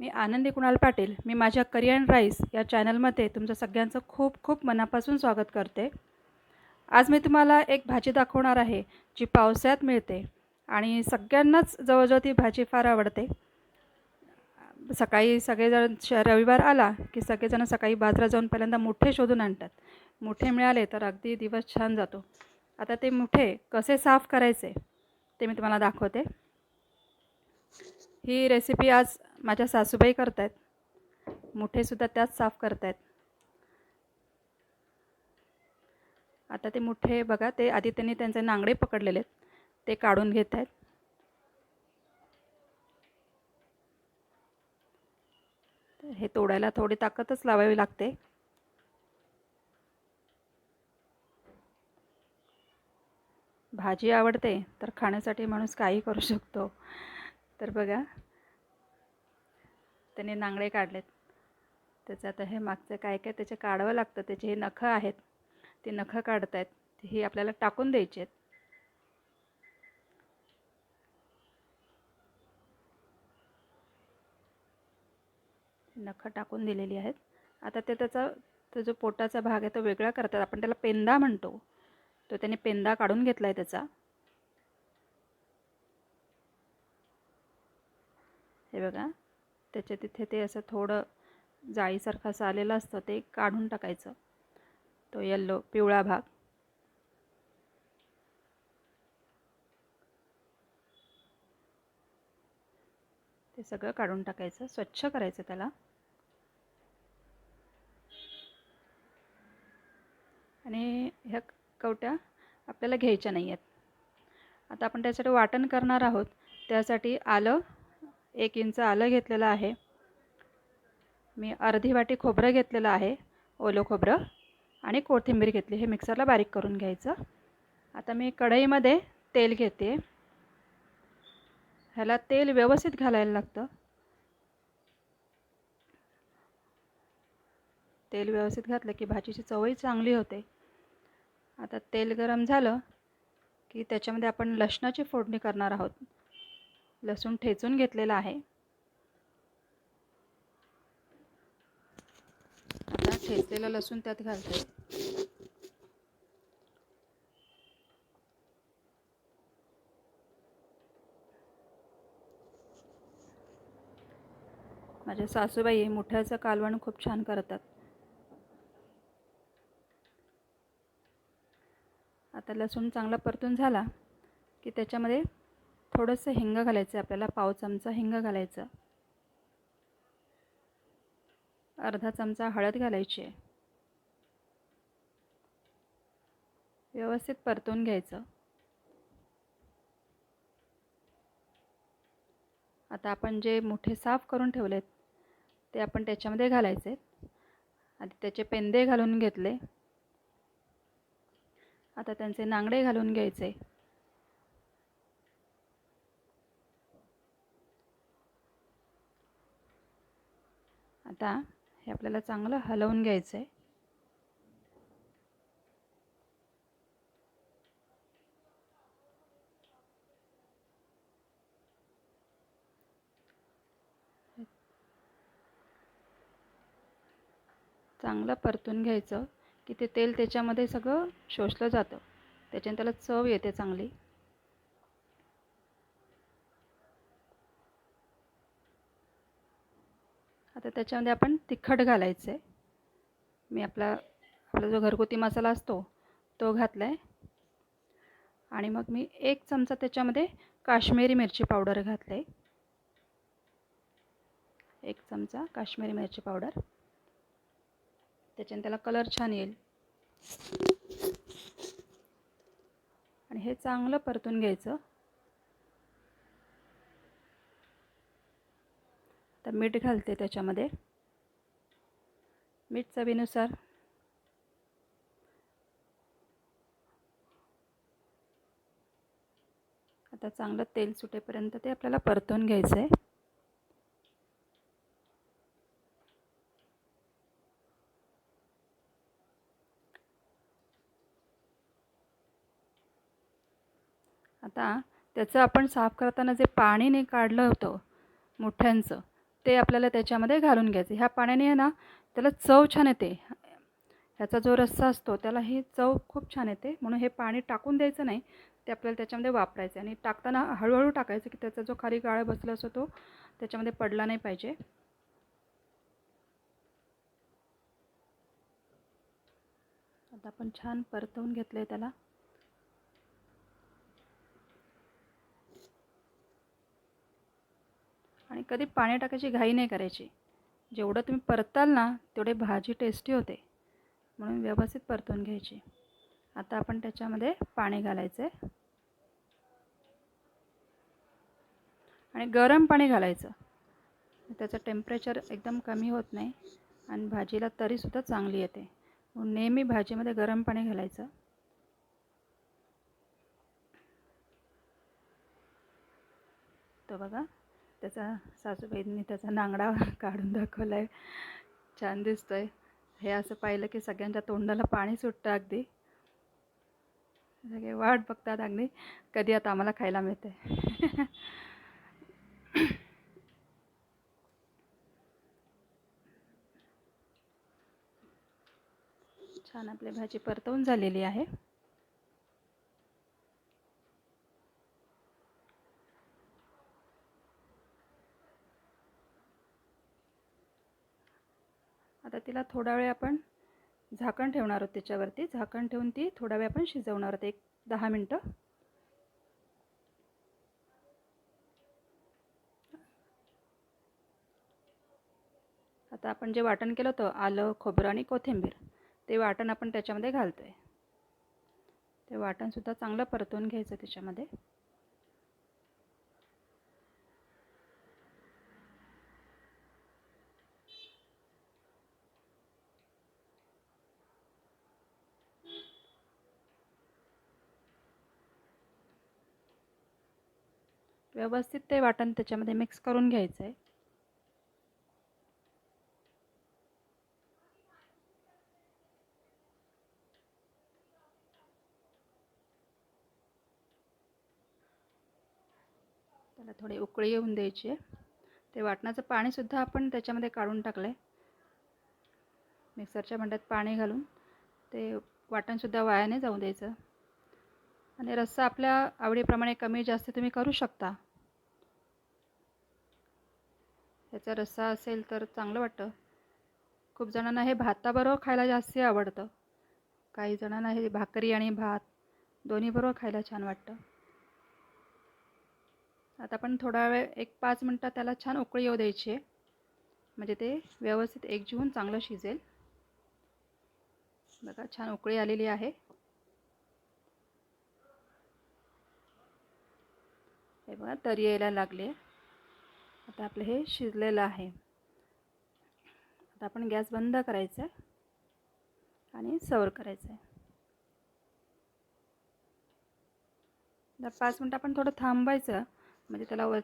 मी आनंदी कुणाल पाटील. मी माझ्या करियन राईस या चॅनलमध्ये तुमचं सगळ्यांचं खूप खूप मनापासून स्वागत करते. आज मी तुम्हाला एक भाजी दाखवणार आहे जी पावसाळ्यात मिळते आणि सगळ्यांनाच जवळजवळ ती भाजी फार आवडते. सकाळी सगळेजण श रविवार आला की सगळेजण सकाळी बाजारात जाऊन पहिल्यांदा मुठे शोधून आणतात. मुठे मिळाले तर अगदी दिवस छान जातो. आता ते मुठे कसे साफ करायचे ते मी तुम्हाला दाखवते. ही रेसिपी आज माझ्या सासूबाई करत आहेत मुठेसुद्धा त्याच साफ करत आहेत आता ते मुठे बघा ते आधी त्यांनी त्यांचे नांगडे पकडलेले आहेत. ते काढून घेत आहेत हे तोडायला थोडी ताकदच लावावी लागते. भाजी आवडते तर खाण्यासाठी माणूस काही करू शकतो. तर बघा त्याने नांगडे काढलेत. त्याचं आता हे मागचं काय काय त्याचे काढावं लागतं त्याचे हे नखं आहेत ते नखं काढत आहेत ही आपल्याला टाकून द्यायची आहेत. नखं टाकून दिलेली आहेत. आता ते त्याचा तो जो पोटाचा भाग आहे तो वेगळा करतात. आपण त्याला पेंदा म्हणतो. तो त्याने पेंदा काढून घेतला आहे त्याचा. हे बघा. त्याच्या तिथे ते असं थोडं जाळीसारखं असं आलेलं असतं ते काढून टाकायचं. तो येल्लो पिवळा भाग. ते सगळं काढून टाकायचं स्वच्छ करायचं त्याला. आणि ह्या कवट्या आपल्याला घ्यायच्या नाही आहेत आता आपण त्यासाठी वाटण करणार आहोत. त्यासाठी आलं एक इंच आलं घेतलेलं आहे. मी अर्धी वाटी खोबरं घेतलेलं आहे ओलं खोबरं आणि कोथिंबीर घेतली. हे मिक्सरला बारीक करून घ्यायचं. आता मी कढईमध्ये तेल घेते. ह्याला तेल व्यवस्थित घालायला लागतं. तेल व्यवस्थित घातलं की भाजीची चवही चांगली होते. आता तेल गरम झालं की त्याच्यामध्ये आपण लसणाची फोडणी करणार आहोत. लसूण ठेचून घेतलेला आहे. आता ठेचलेलं लसूण त्यात घालते. माझ्या सासूबाई मोठ्याचं कालवण खूप छान करतात. आता लसूण चांगला परतून झाला की त्याच्यामध्ये थोडंसं हिंग घालायचं आहे आपल्याला पाव चमचा हिंग घालायचं. अर्धा चमचा हळद घालायची आहे. व्यवस्थित परतून घ्यायचं. आता आपण जे मोठे साफ करून ठेवलेत ते आपण त्याच्यामध्ये घालायचे आधी त्याचे पेंदे घालून घेतले. आता त्यांचे नांगडे घालून घ्यायचे. आता हे आपल्याला चांगलं हलवून घ्यायचं आहे चांगलं परतून घ्यायचं. की ते तेल त्याच्यामध्ये सगळं शोषलं जातं. त्याच्याने त्याला चव येते चांगली. आता त्याच्यामध्ये आपण तिखट घालायचं आहे. मी आपला आपला जो घरगुती मसाला असतो तो घातला आहे आणि मग मी एक चमचा त्याच्यामध्ये काश्मीरी मिरची पावडर घातले एक चमचा काश्मीरी मिरची पावडर. त्याच्याने त्याला कलर छान येईल. आणि हे चांगलं परतून घ्यायचं. मीठ घालते त्याच्यामध्ये. मीठ चवीनुसार. आता चांगलं तेल सुटेपर्यंत ते आपल्याला परतून घ्यायचं आहे आता त्याचं आपण साफ करताना जे पाणी नाही काढलं होतं मोठ्यांचं ते आपल्याला त्याच्यामध्ये घालून घ्यायचं. ह्या पाण्याने आहे ना त्याला चव छान येते. ह्याचा जो रस्सा असतो त्याला ही चव खूप छान येते. म्हणून हे पाणी टाकून द्यायचं नाही ते आपल्याला त्याच्यामध्ये वापरायचं. आणि टाकताना हळूहळू टाकायचं की त्याचा जो खाली गाळा बसला असतो तो त्याच्यामध्ये पडला नाही पाहिजे. आता आपण छान परतवून घेतलं आहे त्याला. आणि कधी पाणी टाकायची घाई नाही करायची. जेवढं तुम्ही परताल ना तेवढे भाजी टेस्टी होते. म्हणून व्यवस्थित परतून घ्यायची. आता आपण त्याच्यामध्ये पाणी घालायचं आहे आणि गरम पाणी घालायचं. त्याचं टेम्परेचर एकदम कमी होत नाही आणि भाजीला तरीसुद्धा चांगली येते. म्हणून नेहमी भाजीमध्ये गरम पाणी घालायचं. तो बघा त्याचा सासूबाईंनी त्याचा नांगडा काढून दाखवला आहे छान दिसतो आहे हे असं पाहिलं की सगळ्यांच्या तोंडाला पाणी सुटतं अगदी. सगळे वाट बघतात अगदी. कधी आता आम्हाला खायला मिळते छान आपली भाजी परतवून झालेली आहे आता तिला थोडा वेळ आपण झाकण ठेवणार आहोत त्याच्यावरती. झाकण ठेवून ती थोडा वेळ आपण शिजवणार आहोत. एक दहा मिनटं. आता आपण जे वाटण केलं होतं आलं खोबरं आणि कोथिंबीर ते वाटण आपण त्याच्यामध्ये घालतो आहे ते वाटणसुद्धा चांगलं परतवून घ्यायचं त्याच्यामध्ये. व्यवस्थित ते वाटण त्याच्यामध्ये मिक्स करून घ्यायचं आहे त्याला थोडी उकळी येऊन द्यायची आहे. ते वाटणाचं पाणीसुद्धा आपण त्याच्यामध्ये काढून टाकलं आहे मिक्सरच्या भांड्यात पाणी घालून ते वाटणसुद्धा वायाने जाऊ द्यायचं. आणि रस्सा आपल्या आवडीप्रमाणे कमी जास्त तुम्ही करू शकता. त्याचा रस्सा असेल तर चांगलं वाटतं. खूप जणांना हे भाताबरोबर खायला जास्त आवडतं. काही जणांना हे भाकरी आणि भात दोन्हीबरोबर खायला छान वाटतं. आता आपण थोडा वेळ एक पाच मिनटं त्याला छान उकळी येऊ द्यायची आहे. म्हणजे ते व्यवस्थित एकजीवून चांगलं शिजेल. बघा छान उकळी आलेली आहे. हे बघा तरी यायला लागले आता आपलं हे शिजलेलं आहे. आता आपण गॅस बंद करायचा आहे आणि सवर करायचं आहे. तर पाच मिनटं आपण थोडं थांबायचं म्हणजे त्याला वर